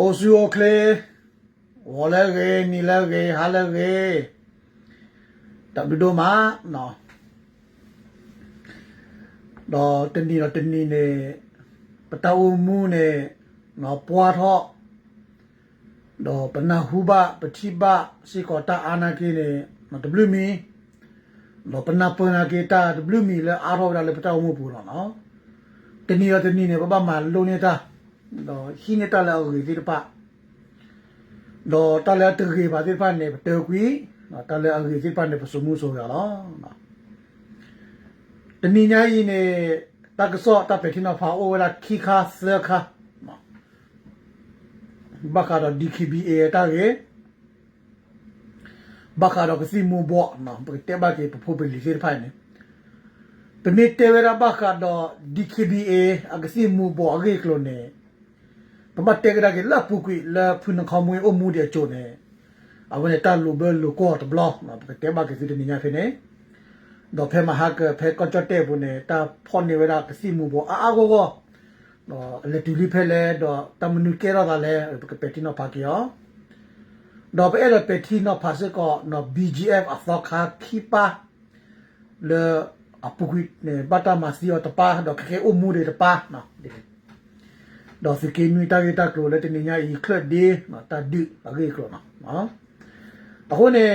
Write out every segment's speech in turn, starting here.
အိုဆူအိုကလေဝလရေနီလရေဟာလရေတဘီဒိုမာနော်တော့တနေ့တော့တနေ့နဲ့ပတဝမူနဲ့နော်ပွားတော့တော့ပနဟုဘပတိဘစေကောတာအာနာကေနဲ့နော် W မီတော့ပနပနာကေတာ W မီလဲအားတော့လည်းပတဝမူပူတော့နော်တနေ့တော့တနေ့နဲ့ပပမလုံနေတာ တော့ဟိနေတာလာကိုဒီတပတော့တလည်းတကြီးပါဒီပနေတေကွီတော့တလည်းအကြီးဒီပနေပစမှုဆိုရတော့နော်တနီညာကြီးနေတကစောတပတိနဖာအိုလာခိခါစခါနော်ဘခါတော့ DKBA တာကြီးဘခါတော့ကစီမူဘောနော်ပတေဘကေပဖိုပလီစီဖိုင်နေ Pemite vera baka do DKBA agasi mu bo age klone. Pamate gra ke la pukui la phun khamwe o mu de chone. Awene ta lu be lu ko to block na ke te ba ke si ni nya fe ne. Do phe ma ha ke phe ko chote bu ne ta phon ne vera ke si mu bo a a go go. Do le tu li phe le do ta mnu ke ra da le ke peti no pa ke yo. Do pe le peti no pa se ko no BGF a so kha khipa le အပုကွိနေဘတာမစီယောတပါတော့ခေအမှုတွေတပါနော် ဒီတော့စကေနွီတာဂီတာကလိုလက်တင်ညာဤခလက်ဒီနော်တာဒီအဂေကလိုနော်နော်အခုနေ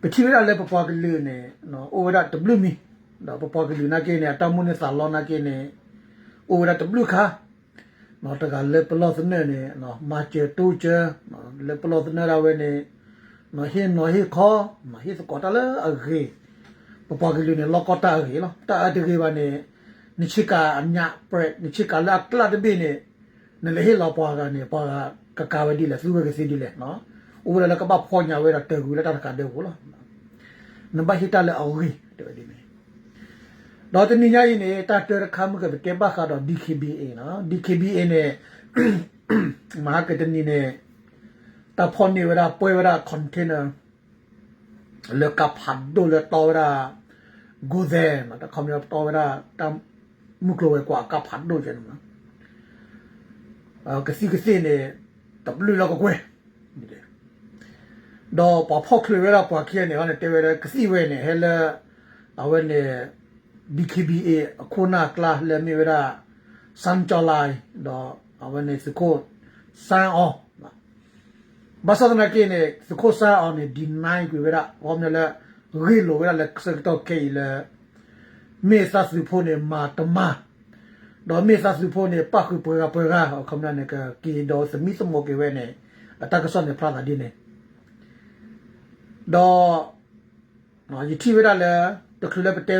ပတိရလည်းပပွားကလေးနေနော်အိုဝရတဘလူမီတော့ပပွားကလေးနာကေနေတမှုနေဆာလောနာကေနေအိုဝရတဘလူခါနော်တကလည်းပလောစနေနေနော်မာချေတူချေနော်လည်းပလောစနေရဝဲနေနော်ဟင်းနော်ဟိခေါ်မဟိစကောတလည်းအဂေပပကလေးနဲ့လောကတာရေနော်တာအတကေပါနေ နိချိကအညာပရက်နိချိကလာကလာတပိနေနလေဟေလောပွားကနေပွားကကကာဝဒီလေသူကစီဒီလေနော်ဥပဒေလကပဖောညာဝဲတာတေကူလက်တာကတဲ့ကိုလားနဘဟိတလေအော်ရီတဲ့ဒီမေတော့တနည်းရင်နေတာတရခမ်ကကေဘခါတော့ DKBA နော် DKBA နဲ့မဟာကတနီနဲ့တာဖောနေဝရပွဲဝရကွန်တိန် နာ le kapado le tora goze ma ta khamya tora ta muklo we kwa kapado je na a kasi kasi ne ta blu la ko kwe do pa phok le ra pa khie ne ne te we kasi we ne hele a we ne BKBA akona kla le mi we ra san cholai do a we ne siko san o ဘာသာနာကိနေစခိုဆာအောင်နေဒီနိုင်ကွေရဘောမလဲရီလိုရလက်စကတော့ကေလမေသစဖို့နေမာတမဒေါ်မေသစဖို့နေပတ်ခုပွဲကပွဲကခမနာနေကကီဒေါ်စမီစမောကေဝဲနေအတကဆောနေဖလာဒီနေဒေါ်နော်ယတိဝရလဲတခလပတေ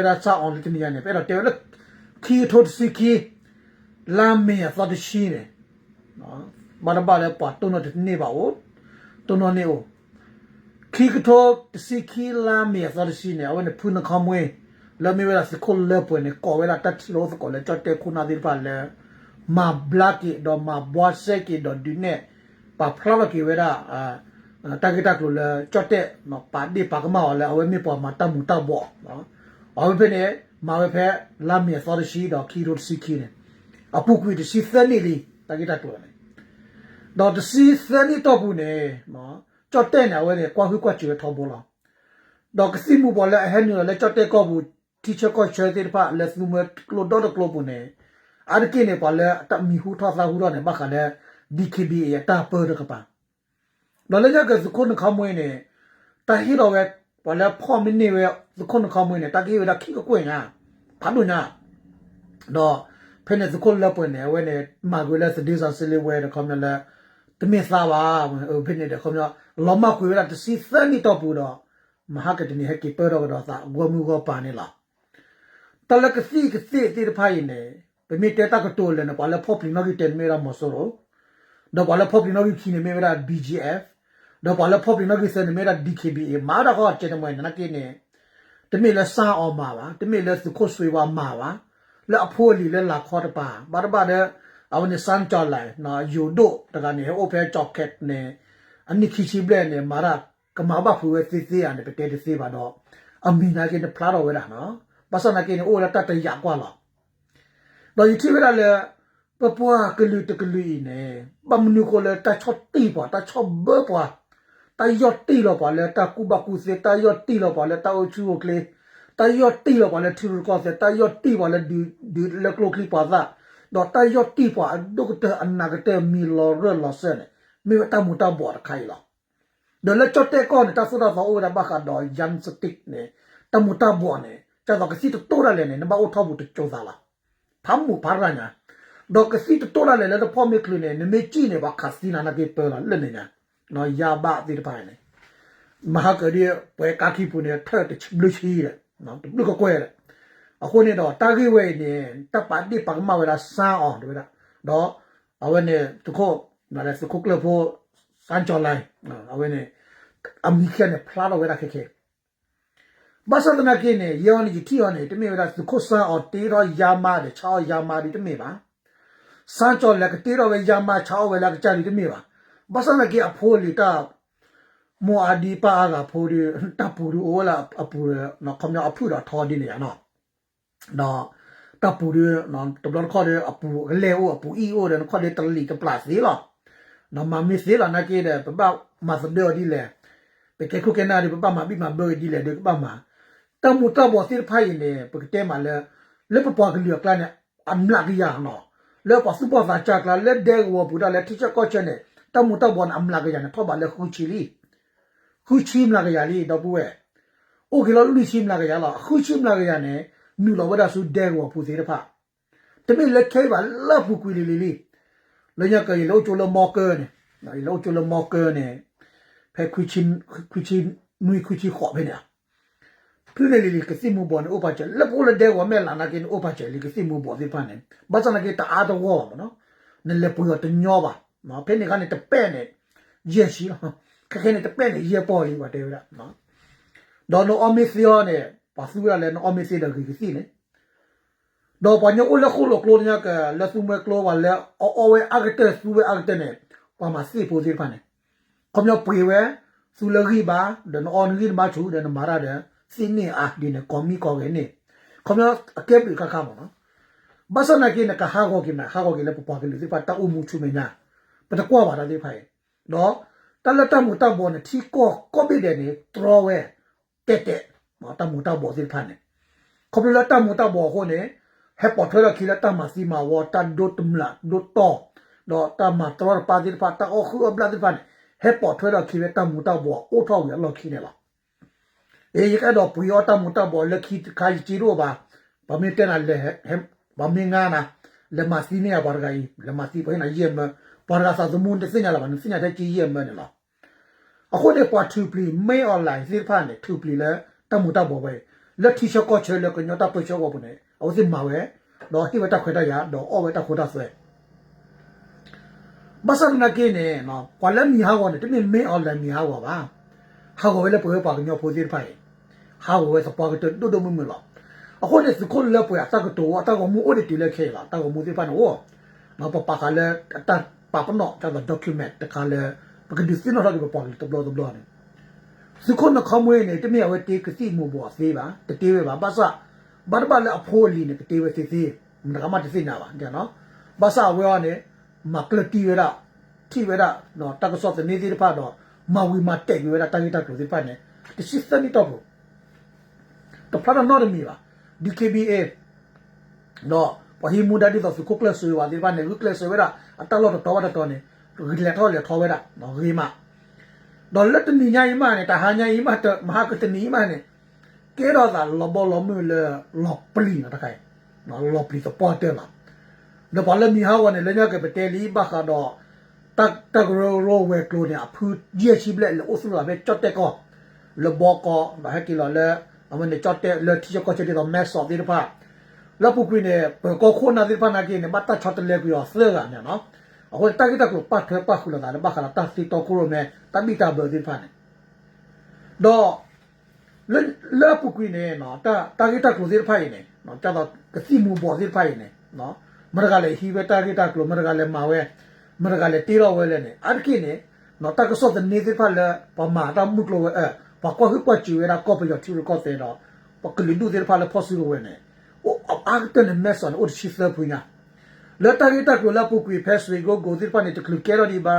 ရာစာအောင်တင်ရနေပဲတော့တေရခီထိုစီခီလာမေသတ်ရှိနေနော်ဘာဘာလဲပတ်တော့နေပါဦးတော်တော်နေဦးခိကတော့တစီခီလာမေသရရှိနေအဝနေဖုန်ခမွေလာမေဝလာစကိုလပွနေကောဝလာတတ်လို့စကိုလေချတ်တဲ့ခုနာဒီပါလေမာဘလကီဒေါ်မာဘွားဆ က်ကီဒေါ်ဒီနေပါဖလာကီဝရာအာတာဂီတာကလို့ချတ်တဲ့မပါဒီပါကမောလေအဝမေပေါ်မှာတမှုတဘောနော်အဝဖေနေမာဝဖေလာမေသရရှိတော့ခီရိုစီခီနေအပုကွေတစီသနေလီတာဂီတာတူနေတော့တစီစနီတော့ဘူးနေနော်ကြော့တဲ့နေဝဲနေကွာခွကွကျွေထောဘောလားတော့ကစီမူပေါ်လဲအဟဲနူလဲကြော့တဲ့ကောဘူး teacher ကိုချဲတဲ့ပါ လက်စုမကလိုတော့ကလိုဘူးနေအရကိနေပါလဲတမီဟူထောသာဟူတော့နေဘခလဲ DKB ရတာပေါ်ကပါတော့လည်းကစခုနခမွေးနေတဟီတော့ဝဲပါလဲဖော်မနေဝဲစခုနခမွေးနေတကေဝဲတာခိကကွေငါဖတ်လို့နာတော့ဖဲနေစခုလပွနေဝဲနေမာကွေလဲစဒီဆာစလီဝဲတခမလဲတမင်စားပါဟိုဖိနေတဲ့ခေါမျိုးလောမကွေရတစီသန်နီတော့ပူတော့မဟာကတနီဟက်ကီပတော့တော့သာဂဝမှုကပါနေလား တလကစီကစီတီဖိုင်နေပမီတဲတာကတိုလနေပါလဖောပလီနော်ဂီတန်မေရာမဆိုရောတော့ပါလဖောပလီနော်ဂီခင်းနေမေရာ BGF တော့ပါလဖောပလီနော်ဂီစနေမေရာ DKBA မာတော့ချေတမွေနနကိနေတမီလဆာအောင်မှာပါတမီလစခုဆွေဝါမှာပါလက်အဖိုးလီလက်လာခေါ်တပါဘာဘာတဲ့ awne san chalai na yudo daga ne o phe chocket ne ani khichi ble ne mara kama ba phu we si si ya ne pete de si ba do amina ke ne phla ro we da no pasana ke ne o la tat ya kwa la do yi thi we da le ပပွားကလူတကလူနေ ပမနုကိုလေတချောတီပွားတချောဘပွားတယောတီလောပွားလေတကူဘကူစေတယောတီလောပွားလေတအချူကလေတယောတီလောပွားလေထူကောစေတယောတီပွားလေဒီဒီလေကလိုကလီပွားသာတော့တယောတီပွားဒုကတအနာကတမီလောရလောဆနေမေတမူတဘောခိုင်လော de le chote ko ne ta suda fa ora ba ka do yan stick ne ta mu ta bo ne cha do ka si to to ra le ne na ba o tho bu to cho sa la pham mu phar ra nya do ka si to to ra le le to pho me klu ne ne me chi ne ba kha si na na ke pe la le ne nya no ya ba ti de pa ne ma ha ka ri pwe ka ki pu ne tha de chi lu chi le no lu ko kwe le အခုနေတော့တာဂိဝဲနေတပ်ပါတိပကမဝရစာအောင်တို့ဒါတော့အဝနေတခုနာလဲစခုကလဖို့စန်ချော်လိုက်အဝနေအမိခဲနဲ့ဖလာတော့ဝရခက်ခဲ ဘာသာတနာကင်းနေယောနီတီယောနေတမေဝရစခုစန်အောင်တေရောယာမာတဲ့ချောယာမာဒီတမေပါစန်ချော်လက်ကတေရောဝယာမာချောဝဲလက်ကကြတယ်တမေပါဘာသာနာကအဖိုးလီတာမောအဒီပါကဖိုးဒီတပ်ပူရူအိုလာအပူရနော်ခမရအဖူတော့ထော်ဒီနေရနော် no ta pu de no to blon kho de apu le o apu i o de kho de tali ka plus de lo no ma mi se la na ke de ba ma so de di le pe ke ku ke na de ba ma bi ma bo di le de ba ma ta mu ta bo se phai ne pe ke te ma le le pa pa ke li kla ne am la ki ya no le pa su pa sa cha kla le de wo pu da le ti cha ko che ne ta mu ta bo na am la ke ya ne tho ba le khu chi li khu chi m la ke ya li do pu we o ke lo lu chi m la ke ya la khu chi m la ke ya ne နူလဝဒဆုဒဲကိုပူစေတဖတမိလက်ခဲပါလပ်ပူကွီလီလီလီလညကရေလောချိုလမော်ကာနေနော်လောချိုလမော်ကာနေဖဲခွချင်းခွချင်းနွေခွချင်းခေါ်ပဲနေပြလေလီကစီမဘောနဥပချလပူလဒဲဝမဲလာနာကင်ဥပချလီကစီမဘောဒီဖာနေ ဘာစနာကေတာအားတော့ဝမနော်နလေပူရတညောပါနော်ဖဲနေကနေတပဲ့နေရက်ရှိခခဲနေတပဲ့နေရက်ပေါ်လေးပါတေရနော်ဒေါ်နိုအမီစီယောနေ pasura le no ome se da ki si ne do pa nyo ole khulo klo nya ka la su me klo wa le o o we agte su we agte ne pa ma si po si pa ne kom nyo pwe we su le ri ba de no on ri ma chu de no ma ra de si ni a di ne kom mi ko ge ne kom nyo ke pi ka ka mo no ba sa na ki ne ka ha go ki na ha go ki le pu pa ki le si pa ta u mu chu me nya pa ta kwa ba da le pa e no ta la ta mu ta bo ne thi ko ko bi de ne tro we တက်တက်မတမူတာဘောစိဖာနေခပလတမူတာဘောခိုနေဟက်ပေါ်ထရခိလတမစီမာဝတာဒိုတမလာဒိုတောတော့တမတော်ပါဒီဖာတာအခုအဘလာဒီဖာဟက်ပေါ်ထရခိလတမူတာဘောအိုထောက်ရလောက်ခိနေလား အေးကတော့ပရီယတာမူတာဘောလက်ခိခိုင်ချီရောပါဘာမီတန်လေဟမ်ဘာမင်းငါနာလေမစီနေဘာဂိုင်လေမစီပိနေယမပါရစာသမုန်တစညာလာဘာစညာတဲ့ကြီးယမနေလားအခုဒီပွားတူပလီမေးအွန်လိုင်းစိဖာနေတူပလီလဲတမှုတဘောပဲလက်ထီရှော့ကောချဲလကညတာပချောဘောပနေအဝစိမာဝဲတော့ဟိဝတခွေတရတော့အော်ဝတခွေတဆွဲဘာစနာကေနေနော်ကွာလမီဟာဝနေတမင်မေအော်လမီဟာဝပါ ဟာဝဲလေပွဲပါကညောဖိုစီဖိုင်ဟာဝဲစပါကတဒုဒမမလောအခုနေစခုလေပွဲအတကတော့အတကမူအိုဒီတီလေခဲလာတကမူစီဖာနောနော်ပပခါလေအတပပနောတက document တခါလေပကဒီစနော်ရကပပေါ်တဘလောတဘလောနေစခုနခမွေးနေတမြေဝဲတေကစီမဘောသေးပါတတေးပဲပါဘာသာဘာဘာလအဖိုးလီနေတတေးဝဲသေးသေးမကမတသိနာပါတဲ့နော်ဘာသာဝဲရနေမကလတီရတီဝဲရနော်တကဆော့တဲ့နေသေးတဖတ်တော့ မဝီမတက်ဝဲရတိုင်းတက်လို့ဒီဖတ်နေဒီစစ်စနီတော့ဘူးတော့ဖတ်တော့မီပါ DKBA နော်ပဟိမူဒါဒီတော့ကုကလဆွေဝါဒီပါနေကုကလဆွေဝဲရအတလောတော့တော့တော့နေရီလက်တော့လေထောဝဲရနော်ရီမဒေါ်လက်တနီညာယီမနဲ့တဟာညာယီမတမဟာကတနီမနဲ့ကဲတော့သာလဘလမလေလောပလီနတခိုင်နော်လောပလီတော့ပေါ်တယ်လားဒါဘာလဲမီဟာဝနဲ့လည်းညကပတဲလီဘခါတော့ တက်တက်ရိုရိုဝဲကလိုနေအဖူဂျီရှိဘလက်လို့ဆူလာပဲချတ်တက်ကောလဘောကောဘာဟကီလာလေအမနဲ့ချတ်တက်လက်တီကောချတ်တော့မက်ဆော့ဒီဖာလပူကွင်းနဲ့ပကောခိုနာဒီဖာနာကင်းနဲ့ဘတ်တာချတ်တက်လေပြီးတော့ဆဲကညာနော်အခုတကိတကပတ်ထွဲပတ်ခုလာတာဘာခလာတစီတော့ကိုရမဲတပိတာဘယ်ဒီဖာနေတော့လဲလဲပုကွေးနေနော်တာတကိတကလိုစီဖိုင်နေနော်ကြတော့ကစီမူဘောစီဖိုင်နေနော်မရကလည်းဟီဝတာကိတကလိုမရကလည်းမာဝဲ မရကလည်းတီရောဝဲလဲနေအကိနေနော်တကဆော့တဲ့နေဒီဖာလဲပမာတာမှုကလိုအဲပကွာဟပချီဝဲတာကောပရချူကောတဲ့တော့ပကလီဒူဒီဖာလဲဖော်စီလိုဝဲနေအိုအာကတနေမက်ဆန်အိုရှိသပူညာလက်တာဂီတက်ကိုလာပုကွေဖက်ဆွေကိုကိုဒီဖာနေတကလူကဲရဒီဘာ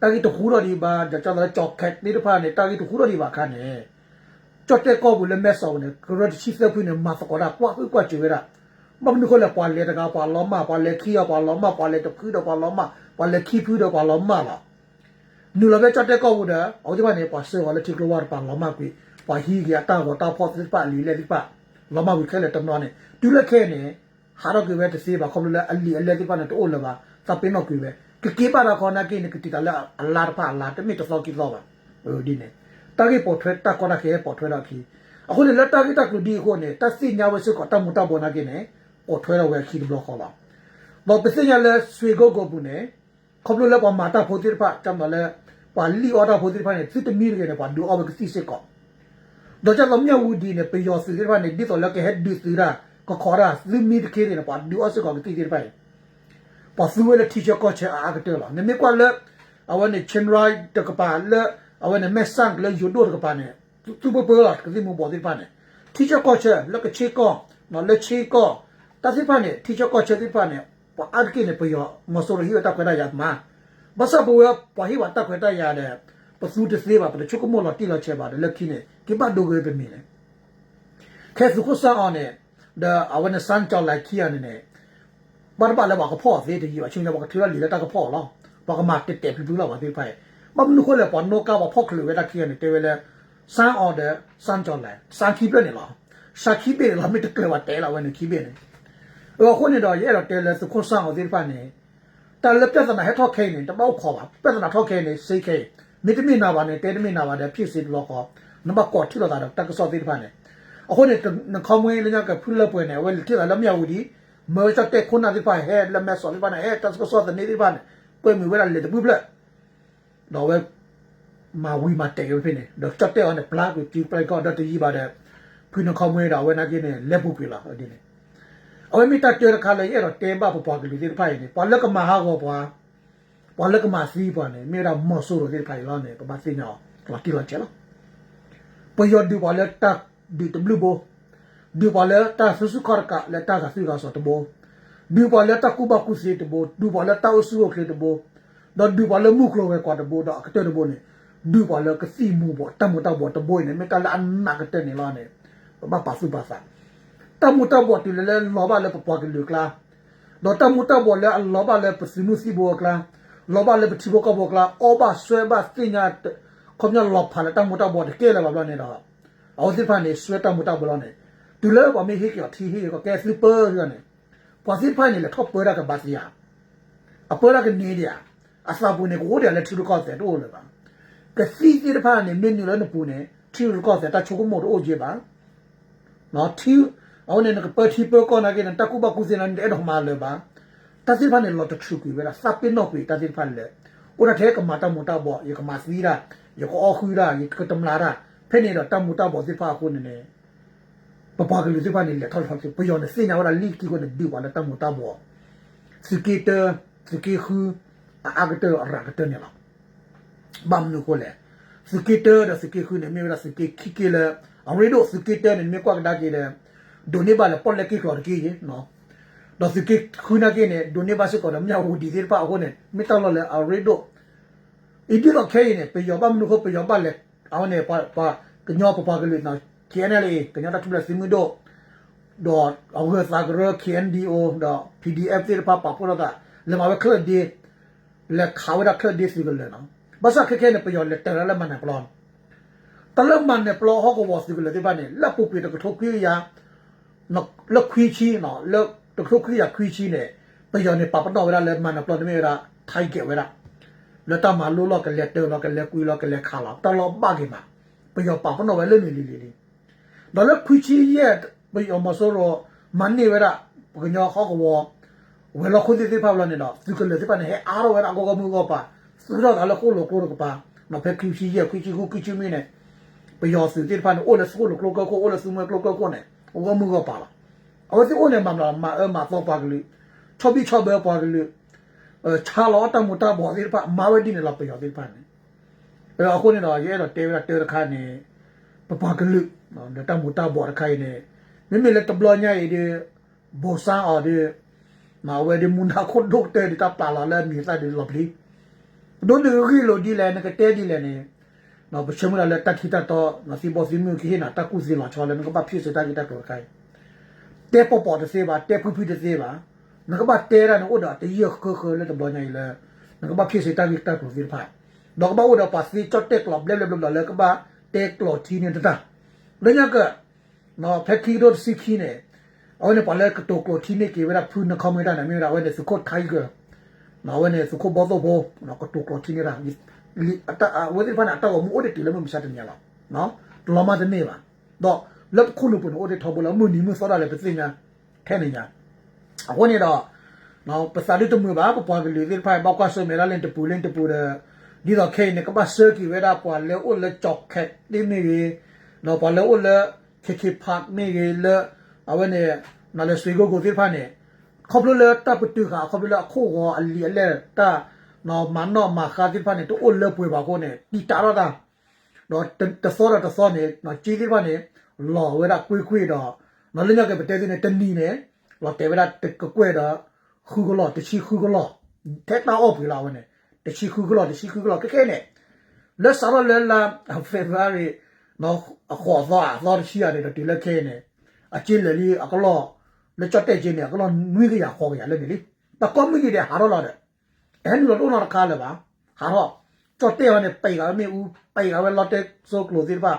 တာဂီတခူရဒီဘာကြကြလာချော့ခက်နေတဖာနေတာဂီတခူရဒီဘာခါနေချော့တဲ့ကောဘူးလဲမက်ဆောင်းနေကရတ်ချီစပွေးနေမတ်ကောရာကွာကွာချွေရာမမနကိုလာပွာလေတကပွာလောမပွာလေခီယပွာလောမပွာလေတခူတော့ပွာလောမ ပွာလေခီဖူတော့ပွာလောမလာနူလာပဲချော့တဲ့ကောဘူးဒါအော်ဒီဘာနေပွာဆေဝါလေတီကလောဝါပွာလောမကွေပွာဟီကရတာတော့တာဖော့စစ်ပါလီလေဒီပါလောမဝီခဲလေတမနောနေဒူလက်ခဲနေဟာတော့ကွေပဲတစေးပါခေါမလို့အလီအလက်ဒီပါနဲ့တိုးလပါသပင်းတော့ကွေပဲကကေပါတော့ခေါနာကိနကတိတလာအလာပါအလာတမီတော့ကိလောပါဟိုဒီနေတာဂိပေါ်ထွဲတက်ကောနာကေပေါ်ထွဲတော့ခီအခုလေလက်တာဂိတက်ကူဒီကိုနေတက်စီညာဝစကောတမူတဘောနာကိနေပေါ်ထွဲတော့ဝဲခီဘလောခေါ်လာတော့ပစညာလဲဆွေကိုကိုပူနေ ขบลุแล้วปอมาตาโพธิพระจำมาแล้วปาลีออตาโพธิพระเนี่ยซิตมีเลยเนี่ยปาดูออกไปซีเซก่อนโดยจะล้มยาวูดีเนี่ยไปยอซื้อพระเนี่ยดิสอแล้วแกเฮ็ดดูซื้อได้ก็ขอได้ซื้อมีดเคเนี่ยปาดูออกซก่อนตีไปปาซื้อแล้วทีเจ้าก็เชอาก็เจอหรอเนี่ยไม่กว่าเลิกเอาวันเนี่ยเชนไรตะกปาเลิกเอาวันเนี่ยแม่สร้างเลิกยูโดตะกปาเนี่ยตู้เปอร์เปอร์หรอกก็ที่มึงบอกที่พระเนี่ยทีเจ้าก็เชแล้วก็เชก็นอนแล้วเชก็ตัดที่พระเนี่ยทีเจ้าก็เชที่พระเนี่ย che ba de le ki ne ki ba do ge be mi ne ခဲစုခုစားအောင်နဲ့ဒါအဝနစန်ကြောက်လိုက်ခီရနေနဲ့ဘာဘာလဲဘာကဖော့သေးတယ်ကြီးအချင်းတော့ကထရလီလက်တကဖော့လားဘာကမတက်တက်ပြပြလာပါသေးဖိုင်မမနုခလဲပေါ်နောကဘာဖော့ခလူဝဲတခီရနေတေဝဲလဲစန်အော်ဒါစန်ကြောက်လိုက်စန်ခီပြနေလားစာခီပြနေလားမတကလဲဝတဲလာဝဲနေခီပြနေ အော်ခုနေတော့ရဲတော့တဲလဲစုခုစန်အောင်သေးဖိုင်နေတလက်ပြဿနာဟဲထော့ခဲနေတပေါက်ခေါ်ပါပြဿနာထော့ခဲနေစိတ်ခဲမိတမိနာပါနဲ့တဲတမိနာပါတဲ့ဖြစ်စီတော့ခေါ်နံပါတ်ကောထိလို့တာတက်ကစောသေးဖိုင်နေအခုနေနခေါမွေးလညကဖုလပွေနေဝဲတိလာလမြဝဒီမောစတဲ့ခုနာဒီပါဟဲလမဆောလပါနေဟဲတက်စကဆောတဲ့နေဒီပါနေပွေမီဝဲလေတပူပလက်တော့ဝဲမာဝီမတဲရဖိနေတော့တက်တဲ့အောင်ပလာကိုတီပလိုက်ကောတော့တကြီးပါတဲ့ဖုနခေါမွေးတော့ဝဲနာကိနေလက်ပူပြလာဒီနေ အဝဲမီတက်တဲ့ခါလေရတော့တဲပါပပွားကလေးဒီဖိုင်နေပလကမဟာကောပွားပလကမစီပွားနေမြေတော့မော်ဆိုရိုဒီဖိုင်လာနေပပသိညာလာတီလာချဲလာပယောဒီဝါလက်တက် di te blubo di pale ta susu karka le ta ka siga so te bo di pale ta kuba ku si te bo di pale ta usu o ke te bo da di pale mu klo ke kwa te bo da ka te bo ne di pale ka si mu bo ta mu ta bo te bo ne me ka la an na ka te ne la ne ba pa su ba sa ta mu ta bo ti le le lo ba le pa pa ke le kla do ta mu ta bo le lo ba le pa si mu si bo kla lo ba le pa ti bo ka bo kla o ba swe ba ti nya ko nya lo pa le ta mu ta bo de ke le ba ba ne da အော်စစ်ဖန်နေဆွဲတမှုတော့ဘလောနေတူလဲဘာမေဟိကထီဟိကကဲစလီပါရနေပွာစစ်ဖန်နေလေထော့ပေါ်ရကဘာစီယာအပေါ်ရကနေဒီယာအစပူနေကိုတယ်လေထီရကောတဲ့တော့လေပါကစီစီတဖန်နေမင်းညလည်းနပူနေထီရကောတဲ့တချို့ကမို့တော့ကြည့်ပါနော်ထီ အော်နေကပတ်ထီပေါ်ကောနာကေတကူဘကူစင်နေတော့မှလေပါတစီဖန်နေလောတထူကွေပဲလားစပင်းတော့ကွေတစီဖန်လေဥရထဲကမာတမတာဘောယကမစီရာယကအော်ခူရာယကတမလာရာဖဲနေတော့တမှုတော့ပေါ်စစ်ဖာခုနေနေပပကလေးစစ်ဖာနေလေထောက်ထောက်ပယောနေစင်ညာဝလာလီကီကိုနေဒီဝလာတမှုတော့ပေါ်စကီတစကီခူအာဂတရာဂတနေလားဘမ်နုကိုလေစကီတဒစကီခူနေမြေလာစကီခီကီလေအရီဒိုစကီတနေမြေကွာကဒါကီလေ ဒိုနေပါလေပေါ်လေကီကောကီနော်တော့စကီခူနာကီနေဒိုနေပါစကောတော့မြောက်ဝဒီဒီပါအခုနေမြေတောင်းလို့လေအရီဒိုအဒီတော့ခဲနေပယောဘမ်နုကိုပယောပါလေ awon ne pa pa kenyo pa pa gele na KNL kenyo ta tula simu do do awu sa gro KNDO do PDF te pa pa pora da le ma ba khle de le khawa da khle de si gele na ba sa khe khe ne pa yo le ta la man na plon ta la man ne plo ho ko wo si gele de ba ne la pu pi de ko thok ya no le khwi chi no le to thok ya khwi chi ne pa yo ne pa pa do wa le man na plon de me ra thai ke wa da လက်တမလို့လောက်ကလက်တဲလောက်ကလက်ကွေးလောက်ကလက်ခါလောက်တလောပါကိမှာပယောပါပနောဝဲလေနေလီလီဒါလက်ခွချီရဲ့ပယောမဆိုရောမန်နေဝရပကညောခောကဝဝဲလောခုဒီတိပါလနေတော့ဒီကလေဒီပါနေအားရောဝဲအကောကမှုကပါစတော့ဒါလည်းကိုလိုကိုလိုကပါမဖက်ခွချီရဲ့ခွချီကိုခွချီမင်းနဲ့ပယောစီတိပါနေအိုလက်စကိုလိုကလိုကိုအိုလက်စမကလိုကိုကိုနဲ့အ ugomugo pala awati one mamla ma e ma to pagli thobi thobe pagli chalo ta muta bodir pa mawedi ne lape yodir pa ne e ako ne na ye na te ra te ra kha ne pa pagli na ta muta bor khai ne me me le tablo nya ye de bosa or de ma we de mun ha ko dok te ta pala la mi sa de lobli don de ri lo di le na ka te di le ne na bushemu la leta kita to na si bo si mu ki na ta ku si ma chwa le ngo ba phi se ta kita ko kai te po po de se ba te phu phu de se ba ngo ba te ra no da te ye ko ko le to bo nyai le ngo ba phi se ta kita ko si pha dok ba u da pa si chot te klop le le le le ko ba te klo ti ne ta le nya ka na phe ki do si ki ne aw ne pa le ko to klo ti ne ki ra phu na kho me da na me ra wa ne su ko kai ko na wa ne su ko bo bo na ko to klo ti ne ra လညကနော်ဖက်ခီတော့စီခီနေအော်နေပါလဲကတိုကလောတီနေကေဝရဖူနခမရနာမေရာဝဲနေစကော့ခိုင်ကနော်ဝဲနေစကောဘောတော့ဘောနော်ကတိုကလောတီနေရာလီအတအဝဲဒီဖာနာတော့မအိုဒတီလမမစားတယ်ညာလားနော်ဒလမတဲ့နေပါတော့လက်ခုလို့ပွန်အိုဒထဘလမနီမစောရလေပစညာခဲနေညာအခုနေတော့နော်ပစာလိတမှုပါပပွားကလေးဒီဖိုင်ဘောက်ကဆမေလာလင်တပူလင်တပူတဲ့ဒီတော့ခဲနေကပတ်ဆာကီဝဲတာပွားလေအိုလေချောက်ခဲဒီနေရီနော်ပွားလေအိုလေခေခေဖတ်နေရီလေအဝဲနေနော်လေဆွေကိုကိုဒီဖိုင်နေခေါပလိုလေတပ်တူခါခေါပလိုလေခိုးကောအလီအလေတာ နော်မန်နော်မခါဒီဖိုင်နေတူအိုလေပွေပါကိုနေတီတာရတာတော့တစောတော့တစောနေနော်ကြီးလေးပါနေလော်ဝဲတာကွေးကွေးတော့နော်လည်းညကပဲတဲတဲ့တနီနေလော်တဲဝဲတာတကကွဲတော့ခူကလော်တချီခူကလော်တက်တာအော့ပြီလာဝဲနေတချီခူကလော်တချီခူကလော်ကဲကဲနေလက်စားရလဲလာဖေဗရီနော်အခေါ်သွားသွားချီရတယ်ဒီလက်ခဲနေအချင်းလေလီအကလော်လက်ချတဲ့ချင်းနေအကလော်နွေးကြရခေါ်ကြရလေလေတကွန်မီတဲ့ဟာတော့လာတဲ့ အဲ့လိုတော့တော့ကားလေပါဟာတော့တော့တဲ့ဟနဲ့ပိတ်ကမင်းဦးပိတ်ကပဲ lotte so close တဲ့ပါ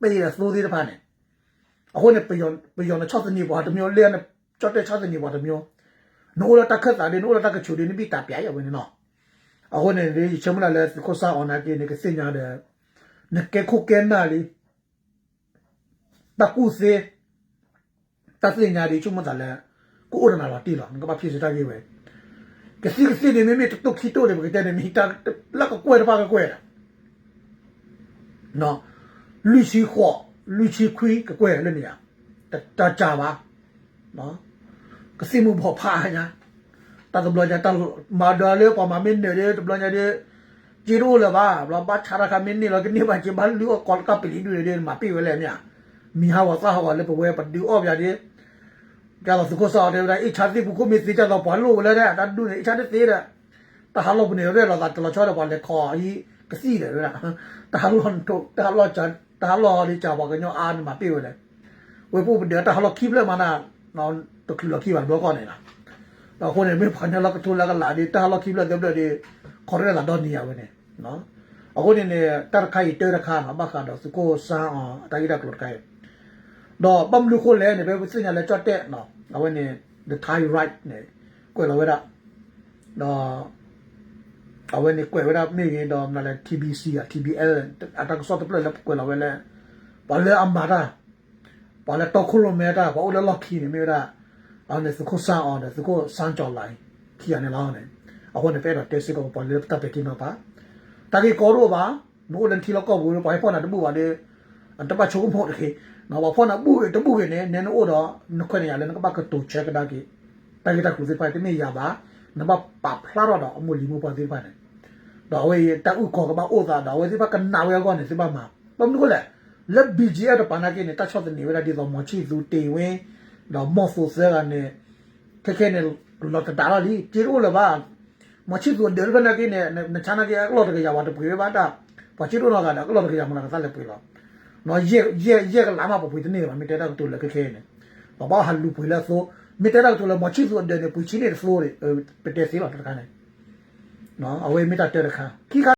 ပိတ်ရဆိုးသေးတဲ့ပါနဲ့အခုနဲ့ပိတ်ရောပိတ်ရောနဲ့60နေပေါ်တမျိုးလဲနဲ့ကြော့တဲ့60နေပေါ်တမျိုးနိုးလာတက်ခတ်တာလေနိုးလာတက်ချူတယ်နိပိတာပြရဝင်နော်အခုနဲ့လေချမလာလဲခုစား online ပြနေကစင်ညာတယ်နကဲခုကဲနာလေတကူစေတသညာဒီချုံမတလဲကိုအိုရနာလာတီလာငါဘာဖြစ်စတာကြီးပဲ que sí que sí de meme to quito de porque tiene mi ta la que cuerda para que cuerda no lu chi kho lu chi khui que cuerda le mia ta ta cha ba no que sí mu bo pha nya ta to blo nya ta ma da le pa ma min ne de to blo nya de ji ro le ba blo ba cha ra ka min ni lo que ni ba ji ba lu ko ka pi li du de ma pi we le mia mi ha wa sa ha wa le pa we pa du o bya de ကြတော့သူကစားတယ်အဲ့ချာတိဘူးကိုမစ်ကြတော့ဘာလို့လဲတဲ့တတ်ဒူနေချာတဲ့သေးတဲ့တဟာလို့နေရဲလာတာတလချောတော့ဘာလဲခေါ်ဤကစီတယ်ဗျာတဟာလို့တော့တဟာလို့ချာတဟာလို့လေးချာပါကညအာနမပြေတယ်ဝေဖို့တဲ့တဟာလို့ခိပလက်မနာနော်တခုလို့ခိပါတော့ကောနေလားတော့ခုနေမေဖာညာလကထူလာကလာဒီတဟာလို့ခိပလက်တဲ့တဲ့ခေါ်ရလာတော့နေရပဲနေနော်အခုနေနေတရခိုင်တေရခါမှာဘာကတော့စကိုဆန်းအောင်အတိုင်းတက်လို့ခိုင် တော့ဘမ်လူခိုလဲနေပဲစညာလဲကြွတဲ့နော်အဝနေ the thai right နေကွယ်လာဝဲတာတော့အဝနေကွယ်ဝဲတာမိရင်တော့နာလဲ TBC อ่ะ TBL အတက်ဆော့တပလက်ကွယ်လာဝဲလဲဘာလဲအမာတာဘာလဲတော့ခုလိုမဲတာဘာလဲလောက်ခီနေမဲတာအဲ့ဒါစခုဆန်အောင်တယ်စခုဆန်ကြော်လိုက်ခီရနေလောင်းနေအခုနေပဲတော့တက်စီကောဘာလဲတပ်ပဲကိမပါတာကြီးကောတော့ပါနိုးလန်တီလောက်ကောဘူးဘာဖော်နာတပူပါလေအတပတ်ချုံဖို့တခေ နော်ဘာဖော်နာပူတပူနေနေနိုးတော့နခွနေရလဲနကဘကတူချက်ဒါကြီးတာကြီးတခုစီပိုင်တမေရပါနဘပပလာတော့အမလီမပေါ်သေးပါတယ်တော့ဝေးတအုခေါ်ကဘာအိုသာတော့ဝေးဒီဘကနာဝဲကောနေစီပါမှာဘမ်နုလဲလက်ဘီဂျီအတော့ပနာကိနေတချော့တဲ့နေဝဲဒီတော့မချီသူတေဝင်းတော့မော့ဖိုဆဲကနေခက်ခဲနေလောကတာလာလီကျေရိုးလပါမချီသူဒဲရဘနာကိနေနချာနာကိလောတကရဝတ်ပွေပါတာပချီရိုးတော့ကလည်းလောတကရမနာကစားလက်ပွေတော့ နော်ရက်ရက်ရက်ကလာမပပွေတဲ့နေမှာမတဲတော့တူလက်ခက်ခဲနေဘာဘာဟလူပွေလဲဆိုမတဲတော့တူလက်မချီသူဒဲနေပွေချီနေဆိုးတယ်ပတဲစီပါတခါနေနော်အဝေးမတတဲတခါခိ